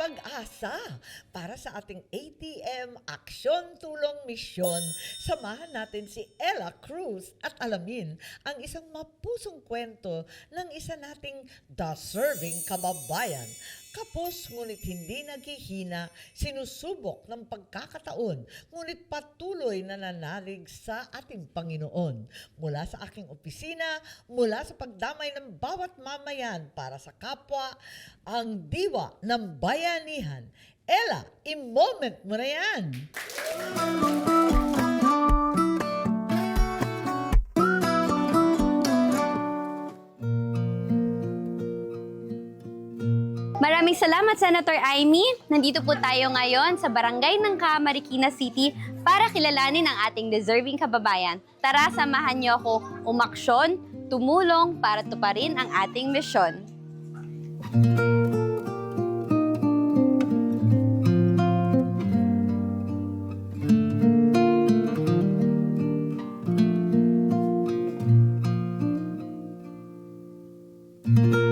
pag-asa para sa ating ATM Aksyon Tulong Misyon. Samahan natin si Ella Cruz at alamin ang isang mapusong kwento ng isa nating deserving kababayan. Kapos ngunit hindi naghihina, sinusubok ng pagkakataon, ngunit patuloy na nanalig sa ating Panginoon. Mula sa aking opisina, mula sa pagdamay ng bawat mamayan para sa kapwa, ang diwa ng bayanihan. Ella, i-moment mo na yan! Maraming salamat, Senator Amy. Nandito po tayo ngayon sa barangay ng Marikina City para kilalanin ang ating deserving kababayan. Tara, samahan niyo ako umaksyon, tumulong para tuparin ang ating misyon. Hi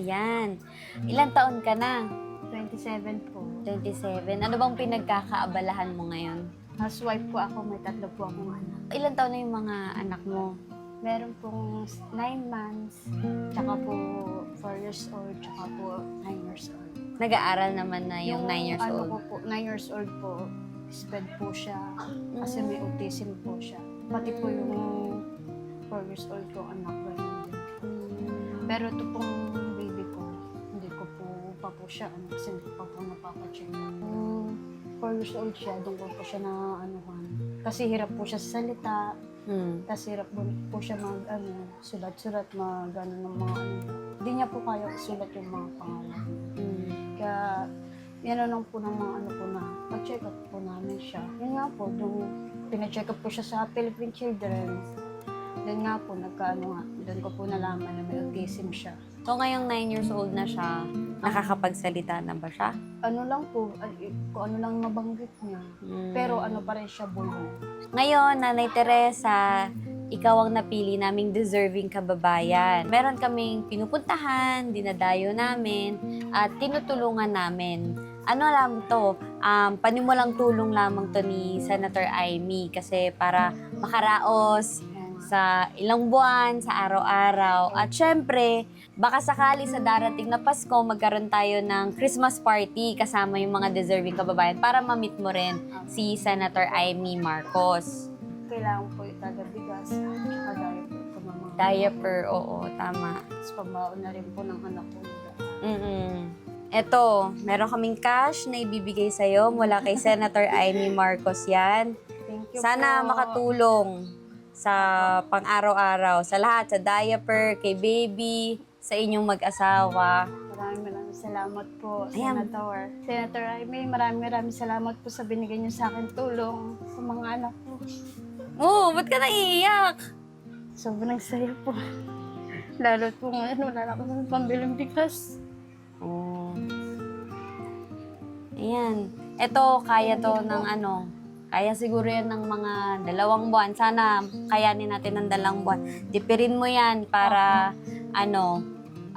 Ayan. Ilang taon ka na? 27 po. 27. Ano bang pinagkakaabalahan mo ngayon? Housewife po ako, may tatlo po akong anak. Ilang taon na yung mga anak mo? Meron pong 9 months, tsaka po 4 years old, tsaka po 9 years old. Nag-aaral naman na yung 9 years ano old. Ko po, 9 years old po, sped po siya, kasi may autism po siya. Pati po yung 4 years old ko anak, din. Mm. Pero ito pong po siya, ano, kasi hindi pa po napapacheck. Kung 4 years old siya, doon ko po siya na anuhan. Kasi hirap po siya sa salita, Hmm. tapos hirap po, po siya mag, ano, sulat-sulat, mag, ano, ng mga, ano. Hindi niya po kaya sulat yung mga pangalan. Hmm. Kaya, yan lang po ng mga ano po na, pa-check up po namin siya. Yun nga po, doon, pina-check up po siya sa Philippine Children's. Doon nga po, nagkaano nga, doon ko po nalaman na may autism siya. So ngayong 9 years old na siya, nakakapagsalita na ba siya? Ano lang po, ay, kung ano lang mabanggit niya. Hmm. Pero ano pa rin siya, bulong. Ngayon, Nanay Teresa, ikaw ang napili naming deserving kababayan. Meron kaming pinupuntahan, dinadayo namin, at tinutulungan namin. Ano lang to, um, panimulang tulong lamang to ni Senator Amy kasi para makaraos sa ilang buwan, sa araw-araw. At syempre, baka sakali sa darating na Pasko, magkaroon tayo ng Christmas party kasama yung mga deserving kababayan para ma-meet mo rin si Senator Amy Marcos. Kailangan po yung tagabigas, tsaka diaper po ng mga Diaper, oo, tama. Tapos pambaon na rin po ng anak ko. Mm-mm. Eto, meron kaming cash na ibibigay sa'yo mula kay Senator Amy Marcos yan. Thank you Sana po. makatulong sa pang-araw-araw, sa lahat, sa diaper, kay baby, sa inyong mag-asawa. Maraming maraming salamat po, Ayan. Senator. Senator Amy, maraming maraming salamat po sa binigay niyo sa akin tulong sa mga anak ko. Oo, ba't ka naiiyak? Sobrang saya po. Lalo po ngayon, wala na akong pambiling bigas. Oo. Ayan. Ito, kaya to ng ano, kaya siguro yan ng mga dalawang buwan. Sana kayanin natin ng dalawang buwan. Dipirin mo yan para, ano,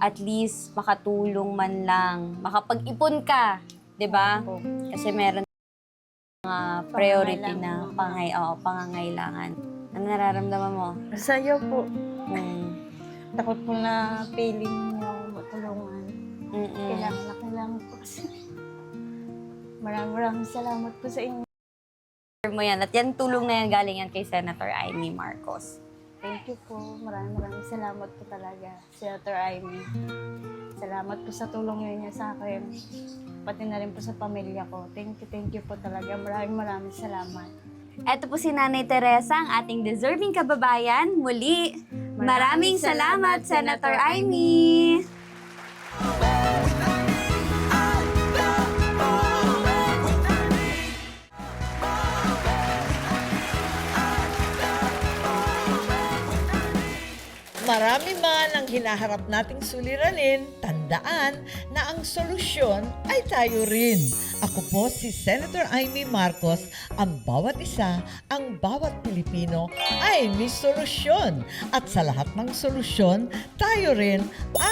at least makatulong man lang. Makapag-ipon ka, di ba? Kasi meron mga priority na Pangangailangan. pangay, oo, pangangailangan. Ano nararamdaman mo? Saya po. Hmm. Takot po na piling niyo ako matulungan. Mm-mm. Kailangan na kailangan po kasi. Maraming maraming salamat po sa inyo. Mo yan. At yan, tulong na yan galing yan kay Senator Amy Marcos. Thank you po. Maraming maraming salamat po talaga, Senator Amy. Salamat po sa tulong niyo niya sa akin. Pati na rin po sa pamilya ko. Thank you, thank you po talaga. Maraming maraming salamat. Ito po si Nanay Teresa, ang ating deserving kababayan. Muli, maraming, salamat, Senator Amy! Marami man ang kinaharap nating suliranin, tandaan na ang solusyon ay tayo rin. Ako po si Senator Amy Marcos, ang bawat isa, ang bawat Pilipino ay may solusyon. At sa lahat ng solusyon, tayo rin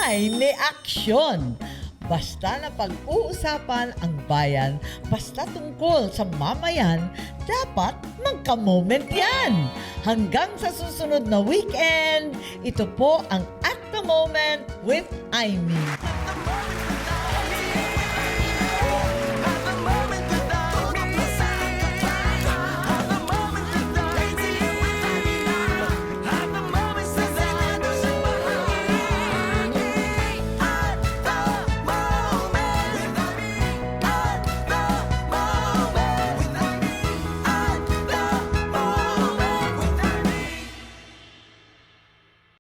ay may aksyon. Basta na pag-uusapan ang bayan, basta tungkol sa mamayan, dapat magka-moment yan. Hanggang sa susunod na weekend, ito po ang At the Moment with Amy.